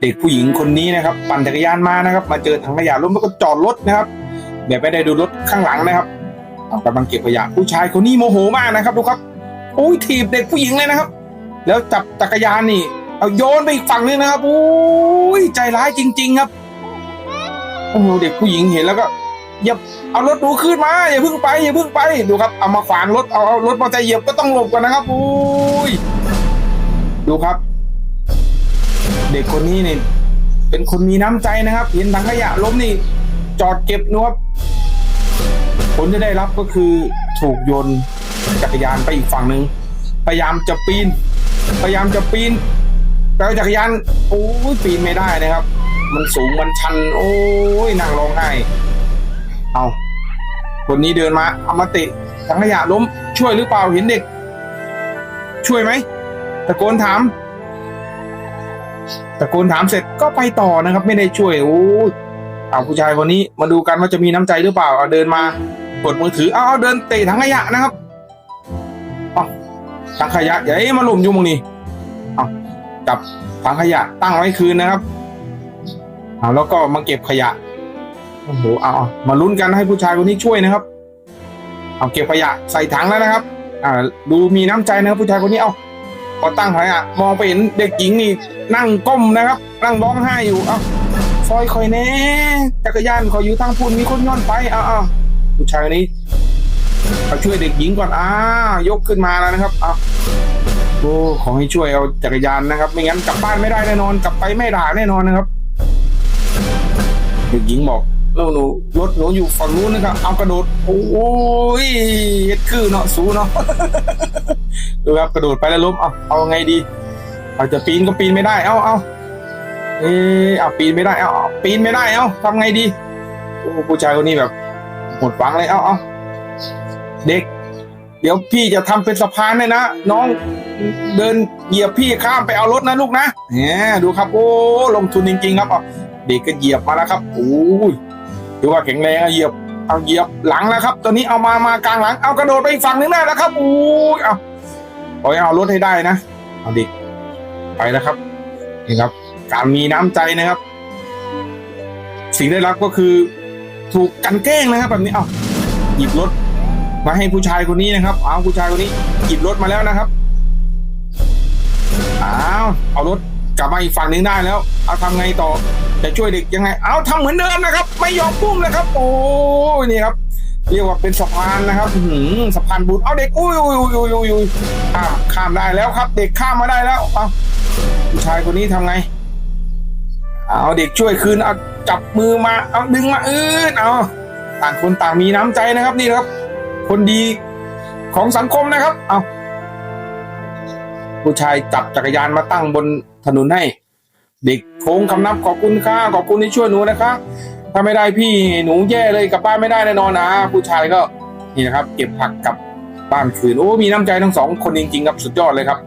เด็กผู้หญิงคนนี้นะครับ ปั่นจักรยานมานะครับ มาเจอถังขยะล้มแล้วก็จอดรถนะครับแบบไม่ได้ดูรถข้างหลังนะครับกำลังเก็บขยะผู้ชายคนนี้โมโหมากนะครับดูครับโอ้ยถีบเด็กผู้หญิงเลยนะครับ แล้วจับจักรยานนี่ เอาโยนไปอีกฝั่งนึงนะครับโอ้ยใจร้ายจริง ๆ ครับโอ้เด็กผู้หญิงเห็นแล้วก็อย่าเอารถหนูขึ้นมาอย่าเพิ่งไปอย่าเพิ่งไปดูครับเอามาขวางรถเอาเอารถมอเตอร์ไซค์เหยียบก็ต้องหลบกันนะครับโอ้ยดูครับ เด็กคนนี้นี่เป็นคนมีน้ำใจนะครับ เห็นถังขยะล้มนี่ จอดเก็บนะครับผลจะได้รับก็คือถูกโยนจักรยานไปอีกฝั่งหนึ่งพยายามจะปีน พยายามจะปีนแต่จักรยานโอ้ยปีนไม่ได้นะครับ มันสูงมันชัน โอ้ยนั่งร้องไห้เอาคนนี้เดินมาอามาติถังขยะล้มช่วยหรือเปล่าเห็นเด็ก ช่วยไหมตะโกนถาม ตะโกนถามเสร็จก็ไปต่อนะครับ ไม่ได้ช่วยโอ้เอาผู้ชายคนนี้มาดูกันว่าจะมีน้ำใจหรือเปล่าเอาเดินมากดมือถือเอาเอาเดินเตะถังขยะนะครับเอาถังขยะอย่าให้มาหล่มอยู่ตรงนี้เอาจับถังขยะตั้งไว้คืนนะครับเอาแล้วก็มาเก็บขยะโอ้โหเอาเอามาลุ้นกันให้ผู้ชายคนนี้ช่วยนะครับ เอาเก็บขยะใส่ถังแล้วนะครับ อ่าดูมีน้ำใจนะครับผู้ชายคนนี้เอา พอตั้งขยะมองไปเห็นเด็กหญิงนี่นั่งก้มนะครับ นั่งร้องไห้อยู่เอาซอยคอยแน่จักรยานขอยอยู่ทางพุ่นมีคนย้อนไปเอาเอาผู้ชายคนนี้เอาช่วยเด็กหญิงก่อนอ่ายกขึ้นมาแล้วนะครับเอาโอ้ขอให้ช่วยเอาจักรยานนะครับ ไม่งั้นกลับบ้านไม่ได้แน่นอน กลับไปไม่ด่าแน่นอนนะครับ เด็กหญิงบอกแล้วหนูรถหนูอยู่ฝั่งนู้นนะครับ เอากระโดด โอ้ยเฮ็ดคือเนาะสูเนาะ ดูครับกระโดดไปแล้วล้มเอาเอาไงดีเอาจะปีนก็ปีนไม่ได้ เอาเอาเออเอาปีนไม่ได้เอาเอาปีนไม่ได้เอาทำไงดีโอ้ผู้ชายคนนี้แบบหมดหวังเลยเอาเอาเด็ก เดี๋ยวพี่จะทำเป็นสะพานเลยนะน้องเดินเหยียบพี่ข้ามไปเอารถนะลูกนะเนี่ยดูครับ โอ้ลงทุนจริงๆครับเอาเด็กก็เหยียบมาแล้วครับโอ้ยดูว่าแข็งแรงอะเหยียบ เอาเหยียบหลังแล้วครับ ตอนนี้เอามามากลางหลัง เอากระโดดไปอีกฝั่งนึงได้แล้วครับโอ้ยเอาขอให้เอารถให้ได้นะเอาดิไปแล้วครับนี่ครับ การมีน้ำใจนะครับ สิ่งได้รับก็คือถูกกันแกล้งนะครับ แบบนี้เอาหยิบรถมาให้ผู้ชายคนนี้นะครับเอาผู้ชายคนนี้หยิบรถมาแล้วนะครับเอาเอารถกลับมาอีกฝั่งหนึ่งได้แล้ว เอาทำไงต่อ จะช่วยเด็กยังไง เอาทำเหมือนเดิมนะครับ ไม่ยอมปุ้มนะครับ โอ้ยนี่ครับ เรียกว่าเป็นสะพานนะครับหือสะพานบุญเอาเด็กอุ้ยอุ้ยอุ้ยอุ้ยอุ้ยข้ามข้ามได้แล้วครับ เด็กข้ามมาได้แล้วเอาผู้ชายคนนี้ทำไง เอาเด็กช่วยคืนเอาจับมือมาเอาดึงมาเออเอาต่างคนต่างมีน้ำใจนะครับนี่ครับ คนดีของสังคมนะครับ เอาผู้ชายจับจักรยานมาตั้งบนถนนให้ เด็ก ค้งคำนับขอบคุณค่ะขอบคุณที่ช่วยหนูนะคะถ้าไม่ได้พี่หนูแย่เลยกลับบ้านไม่ได้แน่นอนนะ ผู้ชายก็นี่นะครับ เก็บผักกลับบ้านคืนโอ้มีน้ำใจทั้งสองคนจริงๆครับสุดยอดเลยครับ